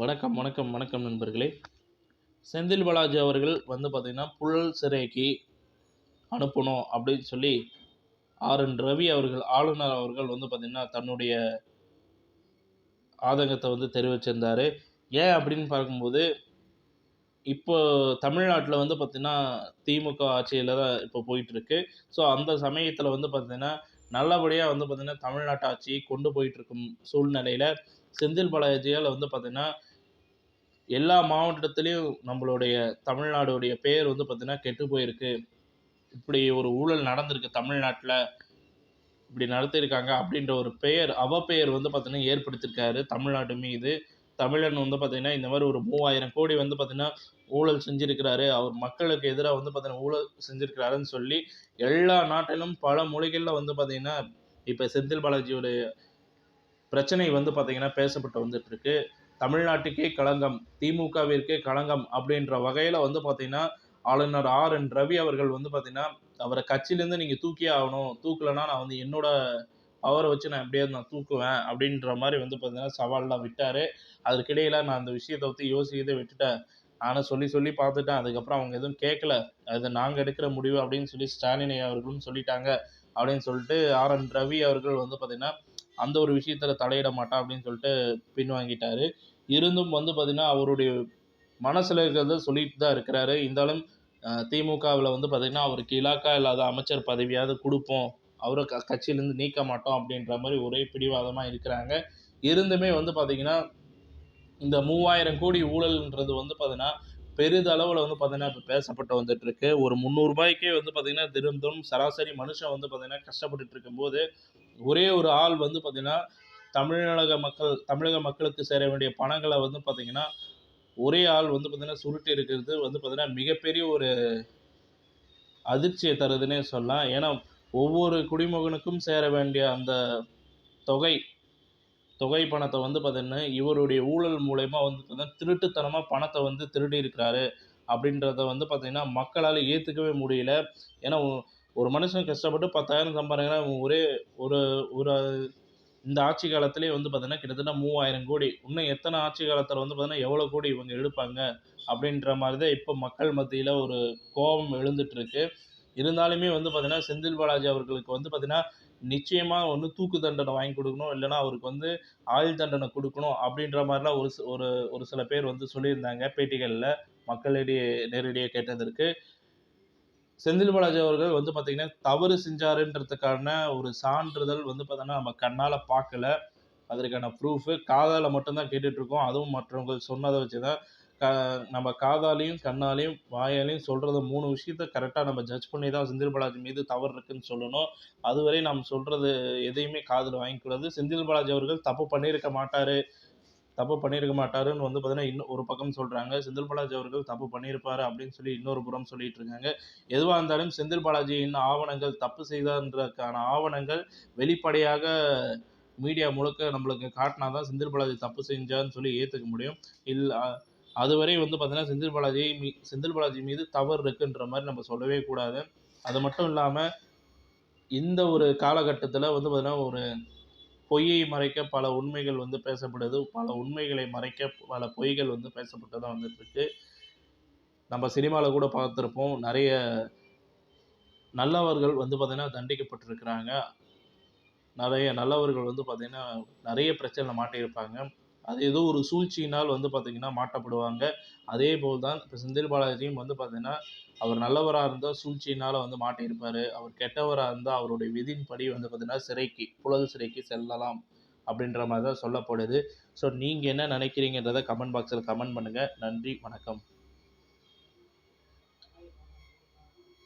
வணக்கம் வணக்கம் வணக்கம் நண்பர்களே. செந்தில் பாலாஜி அவர்கள் வந்து பார்த்திங்கன்னா புழல் சிறைக்கு அனுப்பணும் அப்படின்னு சொல்லி ஆர். என். ரவி அவர்கள் ஆளுநர் அவர்கள் வந்து பார்த்திங்கன்னா தன்னுடைய ஆதங்கத்தை வந்து தெரிவிச்சிருந்தார். ஏன் அப்படின்னு பார்க்கும்போது இப்போ தமிழ்நாட்டில் வந்து பார்த்திங்கன்னா திமுக ஆட்சியில் தான் இப்போ போயிட்டுருக்கு. ஸோ அந்த சமயத்தில் வந்து பார்த்திங்கன்னா நல்லபடியாக வந்து பார்த்திங்கன்னா தமிழ்நாட்டு ஆட்சியை கொண்டு போயிட்டுருக்கும் சூழ்நிலையில் செந்தில் பாலாஜியால் வந்து பார்த்திங்கன்னா எல்லா மாவட்டத்துலேயும் நம்மளுடைய தமிழ்நாடுடைய பேர் வந்து பார்த்திங்கன்னா கெட்டு போயிருக்கு. இப்படி ஒரு ஊழல் நடந்திருக்கு தமிழ்நாட்டில். இப்படி நடத்தியிருக்காங்க அப்படின்ற ஒரு பெயர் அவ பெயர் வந்து பார்த்திங்கன்னா ஏற்படுத்தியிருக்காரு தமிழ்நாடு மீது. தமிழன் வந்து பார்த்திங்கன்னா இந்த மாதிரி ஒரு மூவாயிரம் கோடி வந்து பார்த்திங்கன்னா ஊழல் செஞ்சுருக்கிறாரு. அவர் மக்களுக்கு எதிராக வந்து பார்த்திங்கன்னா ஊழல் செஞ்சுருக்கிறாருன்னு சொல்லி எல்லா நாட்டிலும் பல மொழிகளில் வந்து பார்த்திங்கன்னா இப்போ செந்தில் பாலாஜியோடைய பிரச்சனை வந்து பார்த்திங்கன்னா பேசப்பட்டு வந்துட்டுருக்கு தமிழ்நாட்டுக்கே களங்கம் திமுகவிற்கே களங்கம் அப்படின்ற வகையில் வந்து பார்த்திங்கன்னா ஆளுநர் ஆர் என் ரவி அவர்கள் வந்து பார்த்திங்கன்னா அவரை கட்சியிலேருந்து நீங்கள் தூக்கியே ஆகணும். தூக்கலைன்னா நான் வந்து என்னோட அவரை வச்சு நான் எப்படியாவது நான் தூக்குவேன் அப்படின்ற மாதிரி வந்து பார்த்தீங்கன்னா சவால்லாம் விட்டார். அதற்கிடையில் நான் அந்த விஷயத்தை பற்றி யோசிக்கதே விட்டுட்டேன். நானும் சொல்லி சொல்லி பார்த்துட்டேன். அதுக்கப்புறம் அவங்க எதுவும் கேட்கல அது நாங்கள் எடுக்கிற முடிவு அப்படின்னு சொல்லி ஸ்டாலினை அவர்களும் சொல்லிட்டாங்க அப்படின்னு சொல்லிட்டு ஆர் என் ரவி அவர்கள் வந்து பார்த்திங்கன்னா அந்த ஒரு விஷயத்தில் தலையிட மாட்டான் அப்படின்னு சொல்லிட்டு பின்வாங்கிட்டார். இருந்தும் வந்து பார்த்திங்கன்னா அவருடைய மனசில் இருக்கிறத சொல்லிட்டு தான் இருக்கிறாரு. இருந்தாலும் திமுகவில் வந்து பார்த்திங்கன்னா அவருக்கு இலாக்கா இல்லாத அமைச்சர் பதவியாவது கொடுப்போம். அவரை க கட்சியிலேருந்து நீக்க மாட்டோம் அப்படின்ற மாதிரி ஒரே பிடிவாதமாக இருக்கிறாங்க. இருந்துமே வந்து பார்த்திங்கன்னா இந்த மூவாயிரம் கோடி ஊழல்ன்றது வந்து பார்த்திங்கன்னா பெரிதளவில் வந்து பார்த்திங்கன்னா இப்போ பேசப்பட்டு வந்துட்டுருக்கு. ஒரு முந்நூறுபாய்க்கே வந்து பார்த்திங்கன்னா தினம் தினம் சராசரி மனுஷன் வந்து பார்த்திங்கன்னா கஷ்டப்பட்டுட்டு இருக்கும்போது ஒரே ஒரு ஆள் வந்து பார்த்திங்கன்னா தமிழக மக்கள் தமிழக மக்களுக்கு சேர வேண்டிய பணங்களை வந்து பார்த்திங்கன்னா ஒரே ஆள் வந்து பார்த்திங்கன்னா சுருட்டி இருக்கிறது வந்து பார்த்திங்கன்னா மிகப்பெரிய ஒரு அதிர்ச்சியை தருதுன்னே சொல்லலாம். ஏன்னா ஒவ்வொரு குடிமகனுக்கும் சேர வேண்டிய அந்த தொகை தொகை பணத்தை வந்து பார்த்தீங்கன்னா இவருடைய ஊழல் மூலயமா வந்து பார்த்திங்கன்னா திருட்டுத்தனமாக பணத்தை வந்து திருடி இருக்கிறாரு அப்படின்றத வந்து பார்த்தீங்கன்னா மக்களால் ஏற்றுக்கவே முடியல. ஏன்னா ஒரு மனுஷன் கஷ்டப்பட்டு பத்தாயிரம் சம்பாதிக்கிறான் ஒரே ஒரு ஒரு இந்த ஆட்சி காலத்திலே வந்து பார்த்தீங்கன்னா கிட்டத்தட்ட மூவாயிரம் கோடி. இன்னும் எத்தனை ஆட்சி காலத்தில் வந்து பார்த்தீங்கன்னா எவ்வளோ கோடி இவங்க எடுப்பாங்க அப்படின்ற மாதிரி தான் இப்போ மக்கள் மத்தியில் ஒரு கோபம் எழுந்துட்டுருக்கு இருந்தாலுமே வந்து பார்த்தீங்கன்னா செந்தில் பாலாஜி அவர்களுக்கு வந்து பார்த்தீங்கன்னா நிச்சயமாக ஒன்று தூக்கு தண்டனை வாங்கி கொடுக்கணும். இல்லைனா அவருக்கு வந்து ஆயுள் தண்டனை கொடுக்கணும் அப்படின்ற மாதிரிலாம் ஒரு ஒரு ஒரு சில பேர் வந்து சொல்லியிருந்தாங்க பேட்டிகளில். மக்களிடையே நேரடியாக கேட்டதற்கு. செந்தில் பாலாஜி அவர்கள் வந்து பார்த்திங்கன்னா தவறு செஞ்சாருன்றதுக்கான ஒரு சான்றிதழ் வந்து பார்த்தோன்னா நம்ம கண்ணால் பார்க்கல அதற்கான ப்ரூஃபு காதால் மட்டும்தான் கேட்டுட்ருக்கோம் அதுவும் மற்றவங்க சொன்னதை வச்சு தான் க நம்ம காதாலையும் கண்ணாலையும் வாயாலையும் சொல்கிறத மூணு விஷயத்த கரெக்டாக நம்ம ஜட்ஜ் பண்ணி தான் செந்தில் பாலாஜி மீது தவறு இருக்குன்னு சொல்லணும். அதுவரை நாம் சொல்கிறது எதையுமே காதில் வாங்கிக்கூடாது. செந்தில் பாலாஜி அவர்கள் தப்பு பண்ணியிருக்க மாட்டார். தப்பு பண்ணியிருக்க மாட்டாருன்னு வந்து பார்த்தீங்கன்னா இன்னும் ஒரு பக்கம் சொல்கிறாங்க செந்தில் பாலாஜி அவர்கள் தப்பு பண்ணியிருப்பாரு அப்படின்னு சொல்லி இன்னொரு புறம் சொல்லிட்டு இருக்காங்க. எதுவாக இருந்தாலும் செந்தில் பாலாஜியின் ஆவணங்கள் தப்பு செய்தான்றதுக்கான ஆவணங்கள் வெளிப்படையாக மீடியா முழுக்க நம்மளுக்கு காட்டினா தான் செந்தில் பாலாஜி தப்பு செஞ்சான்னு சொல்லி ஏற்றுக்க முடியும். இல்லை அதுவரை வந்து பார்த்தீங்கன்னா செந்தில் பாலாஜி மீ செந்தில் பாலாஜி மீது தவறு இருக்குன்ற மாதிரி நம்ம சொல்லவே கூடாது. அது மட்டும் இல்லாமல் இந்த ஒரு காலகட்டத்தில் வந்து பார்த்திங்கன்னா ஒரு பொய்யை மறைக்க பல உண்மைகள் வந்து பேசப்படுது. பல உண்மைகளை மறைக்க பல பொய்கள் வந்து பேசப்பட்டு தான் வந்துட்டுருக்கு. நம்ம சினிமாவில் கூட பார்த்துருப்போம். நிறைய நல்லவர்கள் வந்து பார்த்திங்கன்னா தண்டிக்கப்பட்டிருக்கிறாங்க. நிறைய நல்லவர்கள் வந்து பார்த்திங்கன்னா நிறைய பிரச்சனை மாட்டியிருப்பாங்க. அது ஏதோ ஒரு சூழ்ச்சியினால் வந்து பார்த்திங்கன்னா மாட்டப்படுவாங்க அதே போல் தான் இப்போ செந்தில் பாலாஜியும் வந்து பார்த்திங்கன்னா அவர் நல்லவராக இருந்தால் சூழ்ச்சியினால் வந்து மாட்டியிருப்பார். அவர் கெட்டவராக இருந்தால் அவருடைய விதியின்படி வந்து பார்த்திங்கன்னா சிறைக்கு புலல் சிறைக்கு செல்லலாம் அப்படின்ற மாதிரி தான் சொல்லப்படுது. ஸோ நீங்கள் என்ன நினைக்கிறீங்கன்றதை கமெண்ட் பாக்ஸில் கமெண்ட் பண்ணுங்கள் நன்றி வணக்கம்.